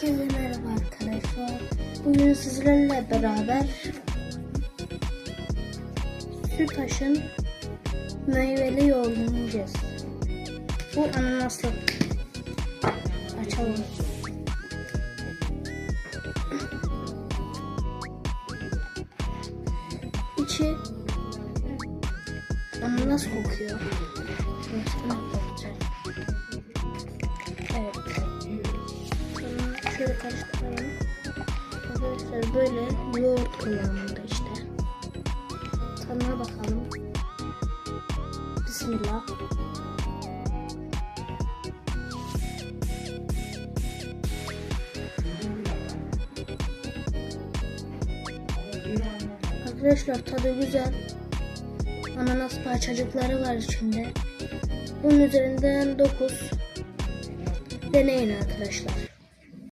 Herkese merhaba arkadaşlar. Bugün sizlerle beraber Sütaş'ın meyveli yoğurdunu yiyeceğiz. Bu ananaslı. Açalım. İçi ananas kokuyor. Evet. Şöyle karıştıralım. Arkadaşlar böyle yoğurt kıvamında işte. Tadına bakalım. Bismillah. Arkadaşlar tadı güzel. Ananas parçacıkları var içinde. Bunun üzerinden 9. Deneyin arkadaşlar.